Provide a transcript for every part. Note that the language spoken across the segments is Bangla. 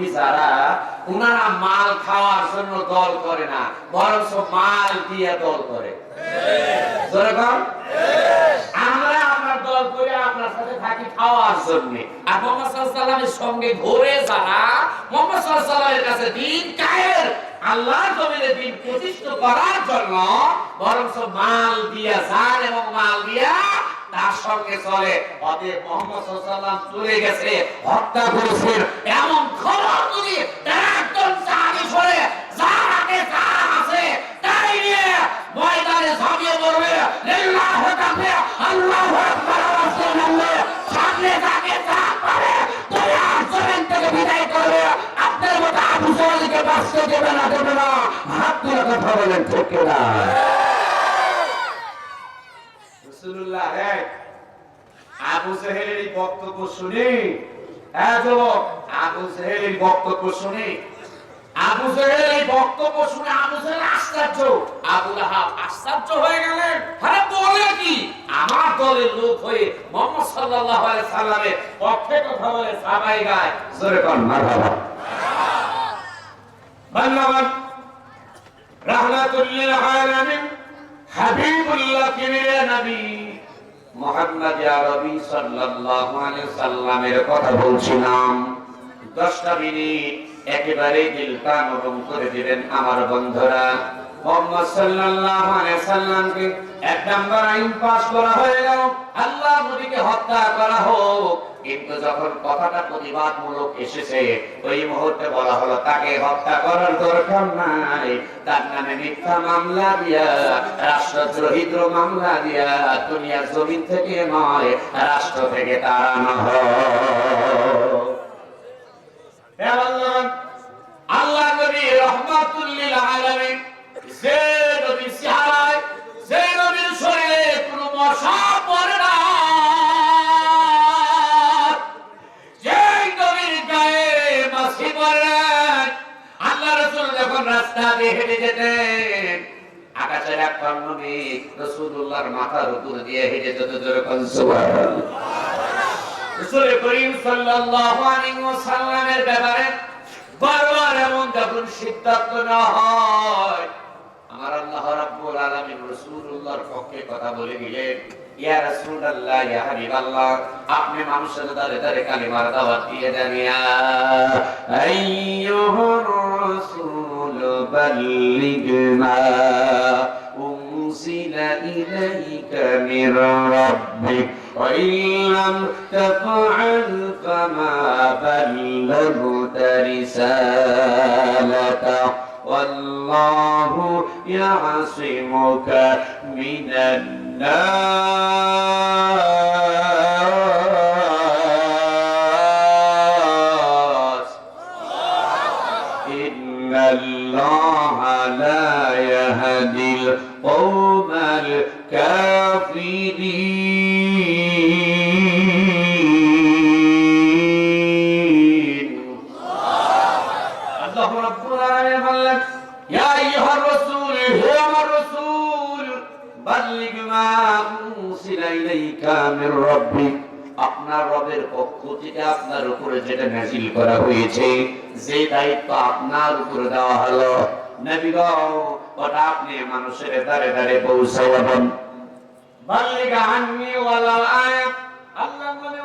কর্মী যারা, উনারা মাল খাওয়ার জন্য দল করে না মাল দিয়ে দল করে। আমরা দল করে আপনার সাথে থাকি খাওয়ার জন্য। আর মোহাম্মদ সঙ্গে ঘুরে যারা, মোহাম্মদ কাছে দিন কায়ের আল্লাহর জমিনে দিন প্রতিষ্ঠা করার জন্য বরং মাল দিয়া যান এবং মাল দিয়া তার সঙ্গে চলে অতএব মোহাম্মদ সাল্লাম চলে গেছে, হত্যা করেছেন এমন খবর যদি তারা একদম চাঁদি সরে যার আগে যার আছে তাই নিয়ে ময়দানে ঝাঁপিয়ে পড়বে। লিল্লাহু তাকবীর আল্লাহু আকবার রাসূলুল্লাহ সামনে থাকে যা পারে দুনিয়ার জমিন থেকে বিদায় করবে। আপনার মতো আবু জাহেলকে বাঁচতে দেবে না দেবে না। হাত তুলে কথা বলেন, ঠিক না রাসূলুল্লাহ এক আবু জাহেলের বক্তব্য শুনি। হ্যাঁ আবু জাহেলের বক্তব্য শুনি। আবু জাহেল বক্তব্য শুনে আবু জাহেল আশ্চর্য। আবু লাহাব আশ্চর্য হয়ে গেলেন। আরে বলে কি? আমার দলের লোক হয়ে মোহাম্মদ সাল্লাল্লাহু আলাইহি সাল্লামের পক্ষে কথা বলে সাবাই গায়। জোরে কোন, মারহাবা। ধন্যবাদ রাহমাতুল আলামিন। হাবিবুল্লাহ কিবরিয়া নবী মোহাম্মদ আরবি সাল্লাল্লাহু আলাইহি সাল্লামের কথা বলছিলাম। দশটা মিনিট একেবারে দিল কান করে দিবেন আমার বন্ধুরা। মোহাম্মদ সাল্লাল্লাহু আলাইহি সাল্লামকে এক নাম্বার আইন পাস করা হয়ে গেল। আল্লাহ নবীকে হত্যা করা হোক। কিন্তু যখন কথাটা প্রতিবাদমূলক এসেছে, ওই মুহূর্তে বলা হলো, তাকে হত্যা করার দরকার নাই। তার নামে মিথ্যা মামলা দিয়া রাষ্ট্রদ্রোহিত মামলা দিয়া, দুনিয়ার জমিন থেকে নয়, রাষ্ট্র থেকে তাড়ানো আল্লাহ নবী রহমাতুল্লিল আলামিন যে নবী সিহারায় যে নবীর শরীরে কোনো মশা পড়ে না। যে নবীর গায়ে মাছি পড়ে, আল্লাহ রাসূল যখন রাস্তা দিয়ে হেঁটে যেতেন, আকাশের এক কর্ণমে রসুল্লাহর মাথার উপর দিয়ে হেঁটে যেত যেরকম সুবহানাল্লাহ। করিম সাল্লাল্লাহু আলাইহি ওয়াসাল্লামের ব্যাপারে বারবার এমন যখন সিদ্ধান্ত না হয় আমার আল্লাহ রাব্বুল আলামিন রাসূলুল্লাহর পক্ষে কথা বলে দিলেন ইয়া রাসূলুল্লাহ ইয়া হাবিবাল্লাহ আপনি মানুষের দ্বারে দ্বারে কালিমার দাওয়াত দিয়ে দেন ইয়া আইয়ুহার রাসূল বাল্লিগ মা أنزل إليك من ربك وإن لم تفعل فما بلغت رسالته والله يعصمك من الناس. إن الله لا يهدي القوم الكافرين. আপনার রবের পক্ষ থেকে আপনার উপরে যেটা নাজিল করা হয়েছে, যে দায়িত্ব আপনার উপরে দেওয়া হলো। ওটা আপনি মানুষের দ্বারে দ্বারে পৌঁছাই দেবেন বাল্লিগা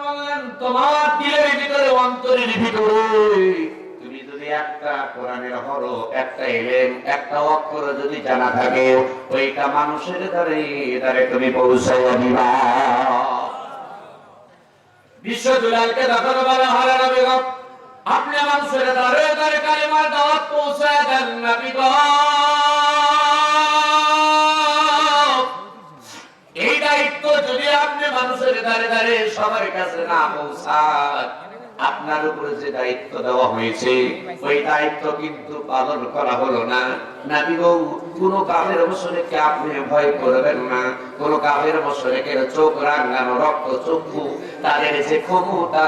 বললেন, তোমার দিলের ভিতরে অন্তরের ভিতরে যদি একটা কোরআনের হরফ, একটা এলেম, একটা অক্ষর যদি জানা থাকে, ওইটা মানুষের দ্বারে দ্বারে তুমি পৌঁছাইয়া দিবা। বিশ্ব দুলালকে দেখানো বলা হলো নবীগণ আপনি মানুষের দ্বারে দ্বারে কালিমার দাওয়াত পৌঁছায় দেন নবীগণ এই দায়িত্ব যদি আপনি মানুষের দ্বারে দ্বারে সবার কাছে না পৌঁছান আপনার উপরে যে দায়িত্ব দেওয়া হয়েছে, ওই দায়িত্ব কিন্তু পালন করা হলো না। নাবিগো কোন কামের অবসরেকে আপনি ভয় করবেন না। কোন অবসরেকে চোখ রাঙানো, রক্ত চক্ষু, তাদের যে ক্ষমতা,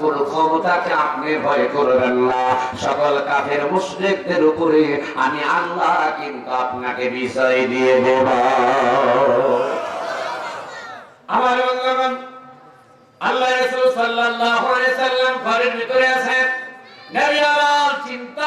কোন ক্ষমতাকে আপনি ভয় করবেন না। সকল কাফের মুশরিকদের উপরে আমি আল্লাহ কিন্তু আপনাকে বিষয় দিয়ে দেব আমার বন্ধুগণ আল্লাহ রাসূল সাল্লাল্লাহু আলাইহি সাল্লাম ঘরের ভিতরে আছেন নবী আমার চিন্তা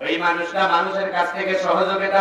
ওই মানুষটা মানুষের কাছ থেকে সহযোগিতা